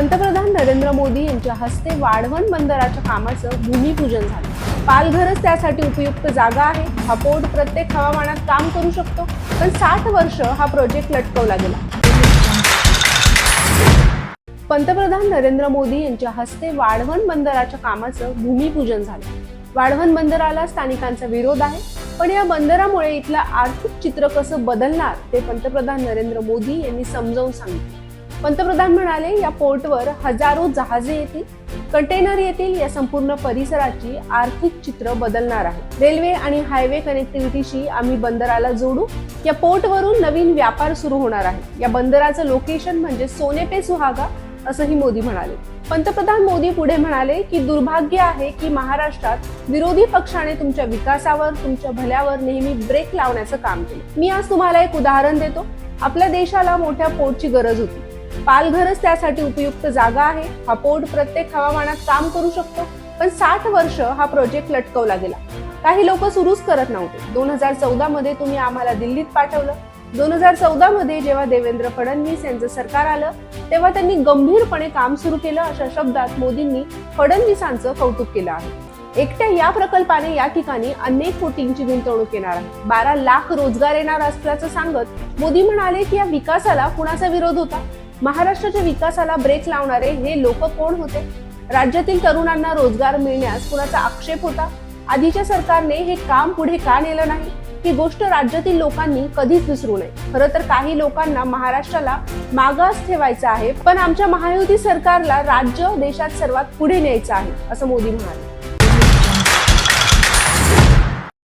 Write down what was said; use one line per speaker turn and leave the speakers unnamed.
पंतप्रधान नरेंद्र मोदी यांच्या हस्ते वाढवण बंदराच्या कामाचं भूमिपूजन झालं. पालघरच त्यासाठी उपयुक्त जागा आहे. हा पोर्ट प्रत्येक हवामानात काम करू शकतो. पण साठ वर्ष हा प्रोजेक्ट लटकवला गेला. पंतप्रधान नरेंद्र मोदी यांच्या हस्ते वाढवण बंदराच्या कामाचं भूमिपूजन झालं. वाढवण बंदराला स्थानिकांचा विरोध आहे. पण या बंदरामुळे इथलं आर्थिक चित्र कसं बदलणार ते पंतप्रधान नरेंद्र मोदी यांनी समजावून सांगितलं. पंतप्रधान म्हणाले या पोर्टवर हजारो जहाजे येतील कंटेनर येतील या संपूर्ण परिसराची आर्थिक चित्र बदलणार आहे. रेल्वे आणि हायवे कनेक्टिव्हिटीशी आम्ही बंदराला जोडू. या पोर्टवरून नवीन व्यापार सुरू होणार आहे. या बंदराचं लोकेशन म्हणजे सोने पे सुहागा असंही मोदी म्हणाले. पंतप्रधान मोदी पुढे म्हणाले की दुर्भाग्य आहे की महाराष्ट्रात विरोधी पक्षाने तुमच्या विकासावर तुमच्या भल्यावर नेहमी ब्रेक लावण्याचं काम केलं. मी आज तुम्हाला एक उदाहरण देतो. आपल्या देशाला मोठ्या पोर्टची गरज होती. पालघरच त्यासाठी उपयुक्त जागा आहे. हा पोर्ट प्रत्येक हवामानात काम करू शकतो. पण साठ वर्ष हा प्रोजेक्ट लटकवला गेला. काही लोक सुरूच करत नव्हते. दोन हजार चौदा मध्ये तुम्ही आम्हाला दिल्लीत पाठवलं. दोन हजार चौदा मध्ये जेव्हा देवेंद्र फडणवीस यांचं सरकार आलं तेव्हा त्यांनी गंभीरपणे काम सुरू केलं अशा शब्दात मोदींनी फडणवीसांचं कौतुक केलं आहे. एकट्या या प्रकल्पाने या ठिकाणी अनेक कोटींची गुंतवणूक येणार आहे. बारा लाख रोजगार येणार असल्याचं सांगत मोदी म्हणाले की या विकासाला कुणाचा विरोध होता? महाराष्ट्राच्या विकासाला ब्रेक लावणारे हे लोक कोण होते? राज्यातील तरुणांना रोजगार मिळण्यास कुणाचा आक्षेप होता? आधीच्या सरकारने हे काम पुढे का नेलं नाही? ही गोष्ट राज्यातील लोकांनी कधीच विसरू नये. खरं तर काही लोकांना महाराष्ट्राला मागास ठेवायचं आहे पण आमच्या महायुती सरकारला राज्य देशात सर्वात पुढे न्यायचं आहे असं मोदी म्हणाले.